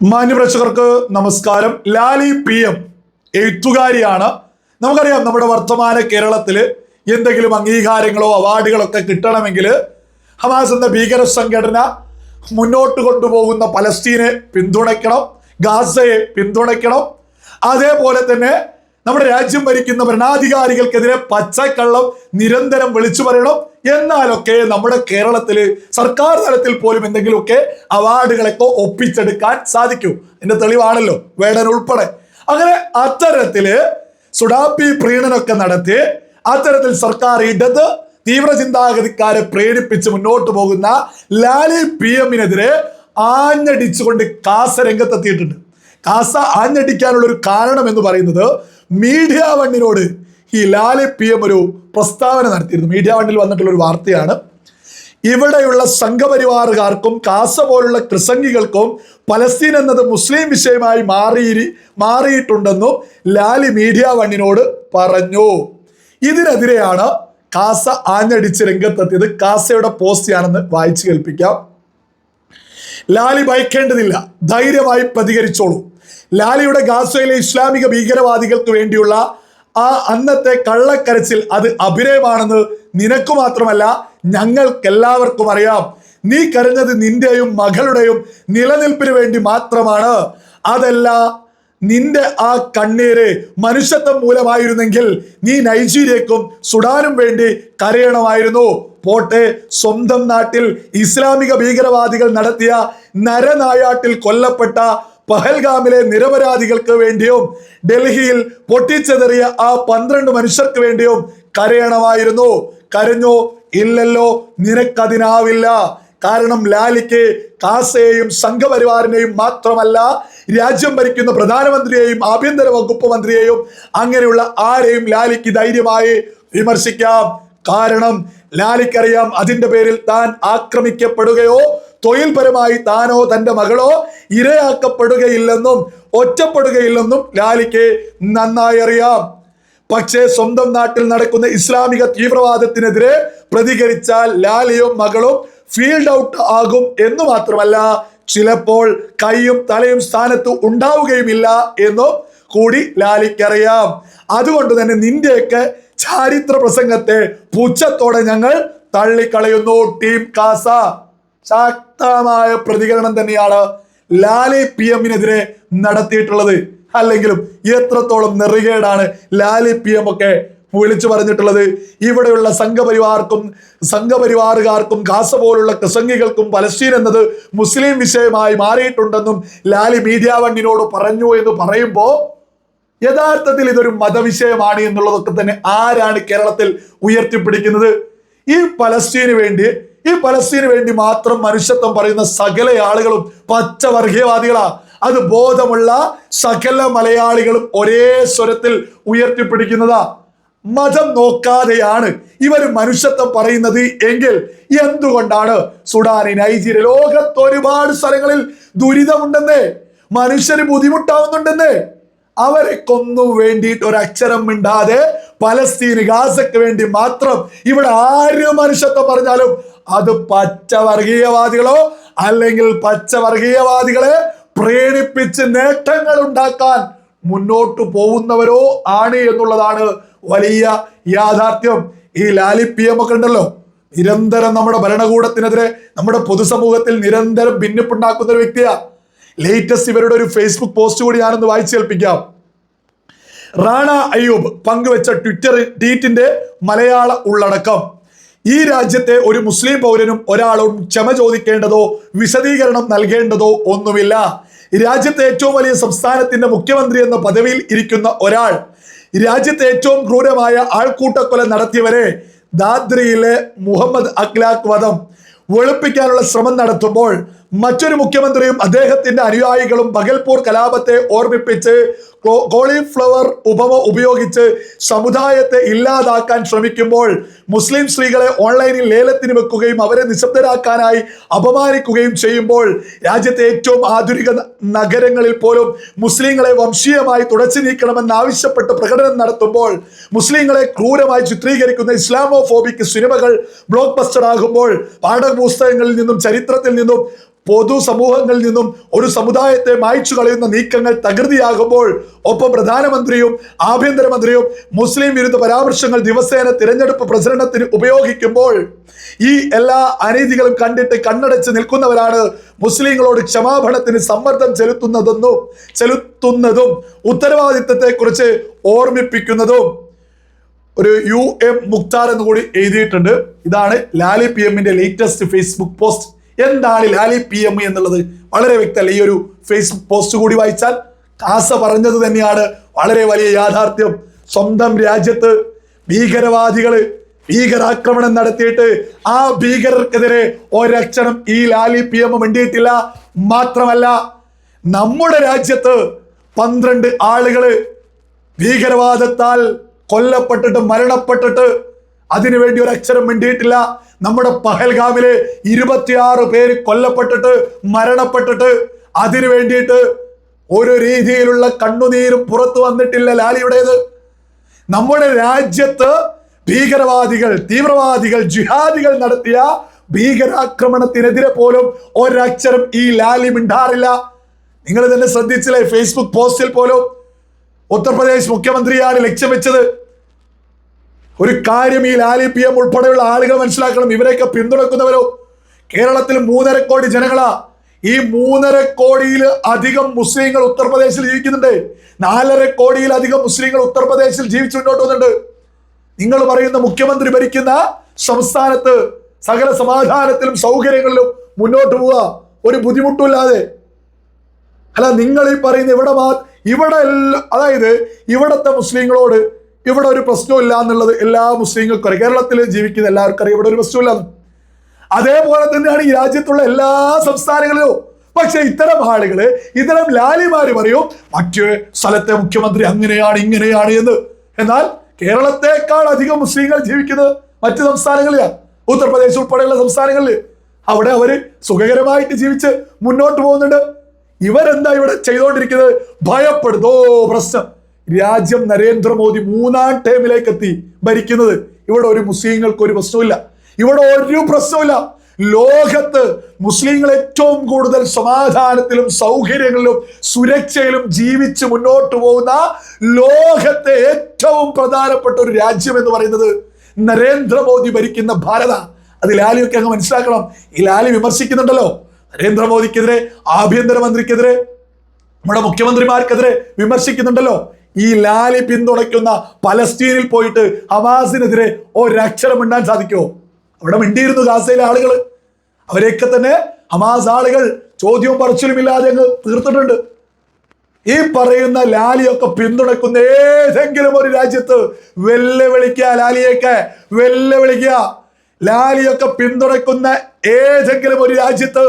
മാന്യപ്രേക്ഷകർക്ക് നമസ്കാരം. Lali P M എഴുത്തുകാരിയാണ്. നമുക്കറിയാം നമ്മുടെ വർത്തമാന കേരളത്തിൽ എന്തെങ്കിലും അംഗീകാരങ്ങളോ അവാർഡുകളോ ഒക്കെ കിട്ടണമെങ്കിൽ ഹമാസ് എന്ന ഭീകര സംഘടന മുന്നോട്ട് കൊണ്ടുപോകുന്ന പലസ്തീനെ പിന്തുണയ്ക്കണം ഗാസയെ പിന്തുണയ്ക്കണം. അതേപോലെ തന്നെ നമ്മുടെ രാജ്യം ഭരിക്കുന്ന ഭരണാധികാരികൾക്കെതിരെ പച്ചക്കള്ളം നിരന്തരം വിളിച്ചു പറയണം. എന്നാലൊക്കെ നമ്മുടെ കേരളത്തിൽ സർക്കാർ തലത്തിൽ പോലും എന്തെങ്കിലുമൊക്കെ അവാർഡുകളൊക്കെ ഒപ്പിച്ചെടുക്കാൻ സാധിക്കൂ. എന്റെ തെളിവാണല്ലോ വേടൻ ഉൾപ്പെടെ. അങ്ങനെ അത്തരത്തിൽ സുഡാപ്പി പ്രീണനൊക്കെ നടത്തി അത്തരത്തിൽ സർക്കാർ ഇടത് തീവ്ര ചിന്താഗതിക്കാരെ പ്രേരിപ്പിച്ച് മുന്നോട്ട് പോകുന്ന ലാലി പി എമ്മിനെതിരെ ആഞ്ഞടിച്ചുകൊണ്ട് കാസ രംഗത്തെത്തിയിട്ടുണ്ട്. കാസ ആഞ്ഞടിക്കാനുള്ള ഒരു കാരണം എന്ന് പറയുന്നത് മീഡിയ വണ്ണിനോട് ഈ ലാലി പി എം ഒരു പ്രസ്താവന നടത്തിയിരുന്നു. മീഡിയ വണ്ണിൽ വന്നിട്ടുള്ള ഒരു വാർത്തയാണ്. ഇവിടെയുള്ള സംഘപരിവാറുകാർക്കും കാസ പോലുള്ള ക്രിസംഗികൾക്കും പലസ്തീൻ എന്നത് മുസ്ലിം വിഷയമായി മാറി മാറിയിട്ടുണ്ടെന്നും ലാലി മീഡിയ വണ്ണിനോട് പറഞ്ഞു. ഇതിനെതിരെയാണ് കാസ ആഞ്ഞടിച്ച് രംഗത്തെത്തിയത്. കാസയുടെ പോസ്റ്റ് ആണെന്ന് വായിച്ചു കേൾപ്പിക്കാം. ലാലി ഭയക്കേണ്ടതില്ല. ധൈര്യമായി പ്രതികരിച്ചോളൂ. ലാലിയുടെ ഗാസയിലെ ഇസ്ലാമിക ഭീകരവാദികൾക്ക് വേണ്ടിയുള്ള ആ അന്നത്തെ കള്ളക്കരച്ചിൽ അത് അഭിനയമാണെന്ന് നിനക്ക് മാത്രമല്ല ഞങ്ങൾക്കെല്ലാവർക്കും അറിയാം. നീ കരഞ്ഞത് നിന്റെയും മകളുടെയും നിലനിൽപ്പിന് വേണ്ടി മാത്രമാണ്. അതല്ല നിന്റെ ആ കണ്ണീര് മനുഷ്യത്വം മൂലമായിരുന്നെങ്കിൽ നീ നൈജീരിയക്കും സുഡാനും വേണ്ടി കരയണമായിരുന്നു. പോട്ടെ സ്വന്തം നാട്ടിൽ ഇസ്ലാമിക ഭീകരവാദികൾ നടത്തിയ നരനായാട്ടിൽ കൊല്ലപ്പെട്ട പഹൽഗാമിലെ നിരപരാധികൾക്ക് വേണ്ടിയും ഡൽഹിയിൽ പൊട്ടിച്ചെതറിയ ആ പന്ത്രണ്ട് മനുഷ്യർക്ക് വേണ്ടിയും കരയണമായിരുന്നു. കരഞ്ഞോ? ഇല്ലല്ലോ. നിനക്കതിനാവില്ല. കാരണം ലാലിക്ക് കാസയെയും സംഘപരിവാറിനെയും മാത്രമല്ല രാജ്യം ഭരിക്കുന്ന പ്രധാനമന്ത്രിയെയും ആഭ്യന്തര വകുപ്പ് മന്ത്രിയെയും അങ്ങനെയുള്ള ആരെയും ലാലിക്ക് ധൈര്യമായി വിമർശിക്കാം. കാരണം ലാലിക്കറിയാം അതിന്റെ പേരിൽ താൻ ആക്രമിക്കപ്പെടുകയോ തൊഴിൽപരമായി താനോ തന്റെ മകളോ ഇരയാക്കപ്പെടുകയില്ലെന്നും ഒറ്റപ്പെടുകയില്ലെന്നും ലാലിക്ക് നന്നായി അറിയാം. പക്ഷേ സ്വന്തം നാട്ടിൽ നടക്കുന്ന ഇസ്ലാമിക തീവ്രവാദത്തിനെതിരെ പ്രതികരിച്ചാൽ ലാലിയും മകളും ഫീൽഡ് ഔട്ട് ആകും എന്ന് മാത്രമല്ല ചിലപ്പോൾ കൈയും തലയും സ്ഥാനത്ത് ഉണ്ടാവുകയുമില്ല എന്നും കൂടി ലാലിക്കറിയാം. അതുകൊണ്ട് തന്നെ നിന്റെയൊക്കെ ചാരിത്ര പ്രസംഗത്തെ പുച്ഛത്തോടെ ഞങ്ങൾ തള്ളിക്കളയുന്നു. ടീം കാസ. ശക്തമായ പ്രതികരണം തന്നെയാണ് ലാലി പി എമ്മിനെതിരെ നടത്തിയിട്ടുള്ളത്. അല്ലെങ്കിലും എത്രത്തോളം നെറുകേടാണ് ലാലി പി എം ഒക്കെ വിളിച്ചു പറഞ്ഞിട്ടുള്ളത്. ഇവിടെയുള്ള സംഘപരിവാർക്കും സംഘപരിവാറുകാർക്കും ഗാസ പോലുള്ള പ്രസംഗികൾക്കും പലസ്തീൻ എന്നത് മുസ്ലിം വിഷയമായി മാറിയിട്ടുണ്ടെന്നും ലാലി മീഡിയ വണ്ണിനോട് പറഞ്ഞു എന്ന് പറയുമ്പോൾ യഥാർത്ഥത്തിൽ ഇതൊരു മതവിഷയമാണ് എന്നുള്ളതൊക്കെ തന്നെ ആരാണ് കേരളത്തിൽ ഉയർത്തിപ്പിടിക്കുന്നത്? ഈ പലസ്തീന് വേണ്ടി ഈ പലസ്തീന് വേണ്ടി മാത്രം മനുഷ്യത്വം പറയുന്ന സകല ആളുകളും പച്ചവർഗീയവാദികളാ. അത് ബോധമുള്ള സകല മലയാളികളും ഒരേ സ്വരത്തിൽ ഉയർത്തിപ്പിടിക്കുന്നതാ. മതം നോക്കാതെയാണ് ഇവർ മനുഷ്യത്വം പറയുന്നത് എങ്കിൽ എന്തുകൊണ്ടാണ് സുഡാനി നൈജീരിയ ലോകത്ത് ഒരുപാട് സ്ഥലങ്ങളിൽ ദുരിതമുണ്ടെന്നേ മനുഷ്യന് ബുദ്ധിമുട്ടാവുന്നുണ്ടെന്നേ. അവരെ കൊന്നു വേണ്ടിയിട്ട് ഒരു അക്ഷരം മിണ്ടാതെ പലസ്തീന് ഗാസയ്ക്ക് വേണ്ടി മാത്രം ഇവിടെ ആര് മനുഷ്യത്വം പറഞ്ഞാലും അത് പച്ചവർഗീയവാദികളോ അല്ലെങ്കിൽ പച്ചവർഗീയവാദികളെ പ്രേരിപ്പിച്ച് നേട്ടങ്ങൾ ഉണ്ടാക്കാൻ മുന്നോട്ട് പോകുന്നവരോ ആണ് എന്നുള്ളതാണ് വലിയ യാഥാർത്ഥ്യം. ഈ ലാലി പി എം ഒക്കെ ഉണ്ടല്ലോ. നിരന്തരം നമ്മുടെ ഭരണകൂടത്തിനെതിരെ നമ്മുടെ പൊതുസമൂഹത്തിൽ നിരന്തരം ഭിന്നിപ്പുണ്ടാക്കുന്ന ഒരു വ്യക്തിയാ. ലേറ്റസ്റ്റ് ഇവരുടെ ഒരു ഫേസ്ബുക്ക് പോസ്റ്റ് കൂടി ഞാനൊന്ന് വായിച്ചു കേൾപ്പിക്കാം. റാണ അയ്യൂബ് പങ്കുവെച്ച ട്വിറ്റർ ട്വീറ്റിന്റെ മലയാള ഉള്ളടക്കം. ഈ രാജ്യത്തെ ഒരു മുസ്ലിം പൗരനും ഒരാളും ക്ഷമ ചോദിക്കേണ്ടതോ വിശദീകരണം നൽകേണ്ടതോ ഒന്നുമില്ല. രാജ്യത്തെ ഏറ്റവും വലിയ സംസ്ഥാനത്തിന്റെ മുഖ്യമന്ത്രി എന്ന പദവിയിൽ ഇരിക്കുന്ന ഒരാൾ രാജ്യത്തെ ഏറ്റവും ക്രൂരമായ ആൾക്കൂട്ടക്കൊല നടത്തിയവരെ ദാദ്രിയിലെ മുഹമ്മദ് അഖ്ലാഖ് വധം വെളുപ്പിക്കാനുള്ള ശ്രമം നടത്തുമ്പോൾ മറ്റൊരു മുഖ്യമന്ത്രിയും അദ്ദേഹത്തിന്റെ അനുയായികളും ബഗൽപൂർ കലാപത്തെ ഓർമ്മിപ്പിച്ച് കോളിഫ്ലവർ ഉപമ ഉപയോഗിച്ച് സമുദായത്തെ ഇല്ലാതാക്കാൻ ശ്രമിക്കുമ്പോൾ മുസ്ലിം സ്ത്രീകളെ ഓൺലൈനിൽ ലേലത്തിന് വെക്കുകയും അവരെ നിശബ്ദരാക്കാനായി അപമാനിക്കുകയും ചെയ്യുമ്പോൾ രാജ്യത്തെ ഏറ്റവും ആധുനിക നഗരങ്ങളിൽ പോലും മുസ്ലിങ്ങളെ വംശീയമായി തുടച്ചു നീക്കണമെന്ന് ആവശ്യപ്പെട്ട് പ്രകടനം നടത്തുമ്പോൾ മുസ്ലിങ്ങളെ ക്രൂരമായി ചിത്രീകരിക്കുന്ന ഇസ്ലാമോഫോബിക് സിനിമകൾ ബ്ലോക്ക് ബസ്റ്റർ ആകുമ്പോൾ പാഠപുസ്തകങ്ങളിൽ നിന്നും ചരിത്രത്തിൽ നിന്നും പൊതു സമൂഹങ്ങളിൽ നിന്നും ഒരു സമുദായത്തെ മായ്ച്ചു കളയുന്ന നീക്കങ്ങൾ തകൃതിയാകുമ്പോൾ ഒപ്പം പ്രധാനമന്ത്രിയും ആഭ്യന്തരമന്ത്രിയും മുസ്ലിം വിരുദ്ധ പരാമർശങ്ങൾ ദിവസേന തിരഞ്ഞെടുപ്പ് പ്രചരണത്തിന് ഉപയോഗിക്കുമ്പോൾ ഈ എല്ലാ അനീതികളും കണ്ടിട്ട് കണ്ണടച്ച് നിൽക്കുന്നവരാണ് മുസ്ലിങ്ങളോട് ക്ഷമാപണത്തിന് സമ്മർദ്ദം ചെലുത്തുന്നതെന്നും ചെലുത്തുന്നതും ഉത്തരവാദിത്തത്തെക്കുറിച്ച് ഓർമ്മിപ്പിക്കുന്നതും. ഒരു യു എം മുക്താർ എന്ന് കൂടി എഴുതിയിട്ടുണ്ട്. ഇതാണ് ലാലി പി എമ്മിന്റെ ലേറ്റസ്റ്റ് ഫേസ്ബുക്ക് പോസ്റ്റ് എന്താണ് ലാലി പി എം എന്നുള്ളത്? വളരെ വ്യക്തമല്ല. ഈ ഒരു ഫേസ്ബുക്ക് പോസ്റ്റ് കൂടി വായിച്ചാൽ കാസ പറഞ്ഞത് തന്നെയാണ്. വളരെ വലിയ യാഥാർത്ഥ്യം. സ്വന്തം രാജ്യത്ത് ഭീകരവാദികൾ ഭീകരാക്രമണം നടത്തിയിട്ട് ആ ഭീകരർക്കെതിരെ ഒരക്ഷരം ഈ ലാലി പി എം മിണ്ടിയിട്ടില്ല. മാത്രമല്ല നമ്മുടെ രാജ്യത്ത് പന്ത്രണ്ട് ആളുകൾ ഭീകരവാദത്താൽ കൊല്ലപ്പെട്ടിട്ട് മരണപ്പെട്ടിട്ട് അതിനുവേണ്ടി ഒരു അക്ഷരം മിണ്ടിയിട്ടില്ല. നമ്മുടെ പഹൽഗാമിലെ ഇരുപത്തിയാറ് പേര് കൊല്ലപ്പെട്ടിട്ട് മരണപ്പെട്ടിട്ട് അതിനു വേണ്ടിയിട്ട് ഒരു രീതിയിലുള്ള കണ്ണുനീരും പുറത്തു വന്നിട്ടില്ല ലാലിയുടേത്. നമ്മുടെ രാജ്യത്ത് ഭീകരവാദികൾ തീവ്രവാദികൾ ജിഹാദികൾ നടത്തിയ ഭീകരാക്രമണത്തിനെതിരെ പോലും ഒരക്ഷരം ഈ ലാലി മിണ്ടാറില്ല. നിങ്ങൾ തന്നെ ശ്രദ്ധിച്ചില്ലേ? ഫേസ്ബുക്ക് പോസ്റ്റിൽ പോലും ഉത്തർപ്രദേശ് മുഖ്യമന്ത്രിയാണ് ലക്ഷ്യം വെച്ചത്. ഒരു കാര്യം ഈ ലാലി പി എം ഉൾപ്പെടെയുള്ള ആളുകൾ മനസ്സിലാക്കണം. ഇവരെയൊക്കെ പിന്തുണക്കുന്നവരോ? കേരളത്തിൽ മൂന്നര കോടി ജനങ്ങളാ. ഈ മൂന്നര കോടിയിൽ അധികം മുസ്ലിങ്ങൾ ഉത്തർപ്രദേശിൽ ജീവിക്കുന്നുണ്ട്. നാലര കോടിയിലധികം മുസ്ലിങ്ങൾ ഉത്തർപ്രദേശിൽ ജീവിച്ചു മുന്നോട്ട് വന്നിട്ടുണ്ട് നിങ്ങൾ പറയുന്ന മുഖ്യമന്ത്രി ഭരിക്കുന്ന സംസ്ഥാനത്ത് സകല സമാധാനത്തിലും സൗകര്യങ്ങളിലും മുന്നോട്ട് പോവുക. ഒരു ബുദ്ധിമുട്ടുമില്ലാതെ. അല്ല നിങ്ങൾ ഈ പറയുന്ന ഇവിടെ ഇവിടെ അതായത് ഇവിടത്തെ മുസ്ലിങ്ങളോട് ഇവിടെ ഒരു പ്രശ്നമില്ല എന്നുള്ളത് എല്ലാ മുസ്ലിങ്ങൾക്കും അറിയാം. കേരളത്തിൽ ജീവിക്കുന്ന എല്ലാവർക്കും അറിയാം. ഇവിടെ ഒരു പ്രശ്നമില്ല അതേപോലെ തന്നെയാണ് ഈ രാജ്യത്തുള്ള എല്ലാ സംസ്ഥാനങ്ങളിലും. പക്ഷെ ഇത്തരം ആളുകൾ ഇത്തരം ലാലിമാര് പറയും മറ്റു സ്ഥലത്തെ മുഖ്യമന്ത്രി അങ്ങനെയാണ് ഇങ്ങനെയാണ് എന്ന്. എന്നാൽ കേരളത്തെക്കാൾ അധികം മുസ്ലിങ്ങൾ ജീവിക്കുന്നത് മറ്റു സംസ്ഥാനങ്ങളിലാണ്. ഉത്തർപ്രദേശ് ഉൾപ്പെടെയുള്ള സംസ്ഥാനങ്ങളിൽ. അവിടെ അവർ സുഖകരമായിട്ട് ജീവിച്ച് മുന്നോട്ട് പോകുന്നുണ്ട്. ഇവരെന്താ ഇവിടെ ചെയ്തുകൊണ്ടിരിക്കുന്നത് ഭയപ്പെടുന്നോ. പ്രശ്നം. രാജ്യം നരേന്ദ്രമോദി മൂന്നാം ടേമിലേക്ക് എത്തി ഭരിക്കുന്നത്. ഇവിടെ ഒരു മുസ്ലിങ്ങൾക്ക് ഒരു പ്രശ്നമില്ല ഇവിടെ ഒരു പ്രശ്നമില്ല ലോകത്ത് മുസ്ലിങ്ങൾ ഏറ്റവും കൂടുതൽ സമാധാനത്തിലും സൗകര്യങ്ങളിലും സുരക്ഷയിലും ജീവിച്ച് മുന്നോട്ട് പോകുന്ന ലോകത്തെ ഏറ്റവും പ്രധാനപ്പെട്ട ഒരു രാജ്യം എന്ന് പറയുന്നത് നരേന്ദ്രമോദി ഭരിക്കുന്ന ഭാരത. അത് ലാലിയൊക്കെ അങ്ങ് മനസ്സിലാക്കണം. ഈ ലാലി വിമർശിക്കുന്നുണ്ടല്ലോ. നരേന്ദ്രമോദിക്കെതിരെ ആഭ്യന്തരമന്ത്രിക്കെതിരെ നമ്മുടെ മുഖ്യമന്ത്രിമാർക്കെതിരെ വിമർശിക്കുന്നുണ്ടല്ലോ. ഈ ലാലി പിന്തുണയ്ക്കുന്ന പലസ്തീനിൽ പോയിട്ട് ഹമാസിനെതിരെ ഒരക്ഷരം മിണ്ടാൻ സാധിക്കുമോ? അവിടെ മിണ്ടിയിരുന്നു ഗാസയിലെ ആളുകൾ അവരെയൊക്കെ തന്നെ ഹമാസ് ആളുകൾ ചോദ്യവും പറച്ചിലും ഇല്ലാതെ അങ്ങ് തീർത്തിട്ടുണ്ട്. ഈ പറയുന്ന ലാലിയൊക്കെ പിന്തുണക്കുന്ന ഏതെങ്കിലും ഒരു രാജ്യത്ത് വെല്ലുവിളിക്കുക ലാലിയൊക്കെ വെല്ലുവിളിക്കുക. ലാലിയൊക്കെ പിന്തുണക്കുന്ന ഏതെങ്കിലും ഒരു രാജ്യത്ത്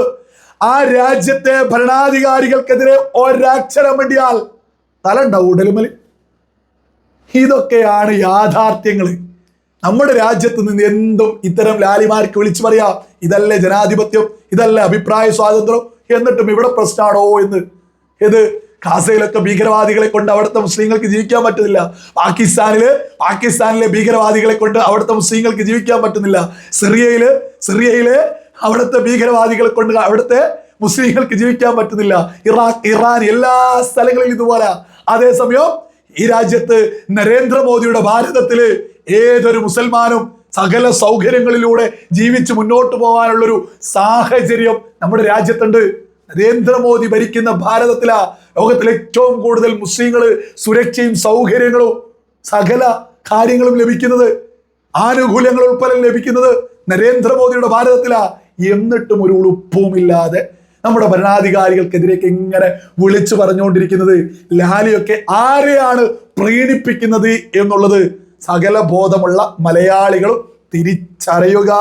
ആ രാജ്യത്തെ ഭരണാധികാരികൾക്കെതിരെ ഒരക്ഷരം വേണ്ടിയാൽ തലണ്ടാവും ഉടലുമൽ. ഇതൊക്കെയാണ് യാഥാർത്ഥ്യങ്ങൾ നമ്മുടെ രാജ്യത്ത് നിന്ന് എന്തും ഇത്തരം ലാലിമാർക്ക് വിളിച്ചു പറയാം ഇതല്ലേ ജനാധിപത്യം? ഇതല്ലേ അഭിപ്രായ സ്വാതന്ത്ര്യം? എന്നിട്ടും ഇവിടെ പ്രശ്നമാണോ എന്ന്? ഇത് ഖാസയിലൊക്കെ ഭീകരവാദികളെ കൊണ്ട് അവിടുത്തെ മുസ്ലിങ്ങൾക്ക് ജീവിക്കാൻ പറ്റുന്നില്ല. പാകിസ്ഥാനിൽ പാകിസ്ഥാനിലെ ഭീകരവാദികളെ കൊണ്ട് അവിടുത്തെ മുസ്ലിങ്ങൾക്ക് ജീവിക്കാൻ പറ്റുന്നില്ല. സിറിയയിൽ സിറിയയിൽ അവിടുത്തെ ഭീകരവാദികളെ കൊണ്ട് അവിടുത്തെ മുസ്ലിങ്ങൾക്ക് ജീവിക്കാൻ പറ്റുന്നില്ല. ഇറാഖ് ഇറാൻ എല്ലാ സ്ഥലങ്ങളിലും ഇതുപോലെ. അതേസമയം ഈ രാജ്യത്ത് നരേന്ദ്രമോദിയുടെ ഭാരതത്തിൽ ഏതൊരു മുസൽമാനും സകല സൗകര്യങ്ങളിലൂടെ ജീവിച്ച് മുന്നോട്ട് പോകാനുള്ളൊരു സാഹചര്യം നമ്മുടെ രാജ്യത്തുണ്ട്. നരേന്ദ്രമോദി ഭരിക്കുന്ന ഭാരതത്തിലാ ലോകത്തിലെ ഏറ്റവും കൂടുതൽ മുസ്ലിങ്ങൾ സുരക്ഷയും സൗകര്യങ്ങളും സകല കാര്യങ്ങളും ലഭിക്കുന്നത്. ആനുകൂല്യങ്ങൾ ഉൾപ്പെടെ ലഭിക്കുന്നത് നരേന്ദ്രമോദിയുടെ ഭാരതത്തിലാ. എന്നിട്ടും ഒരു ഉളുപ്പുമില്ലാതെ നമ്മുടെ ഭരണാധികാരികൾക്കെതിരേക്ക് ഇങ്ങനെ വിളിച്ചു പറഞ്ഞുകൊണ്ടിരിക്കുന്നത്. ലാലിയൊക്കെ ആരെയാണ് പ്രീണിപ്പിക്കുന്നത് എന്നുള്ളത് സകല ബോധമുള്ള മലയാളികളും തിരിച്ചറിയുക.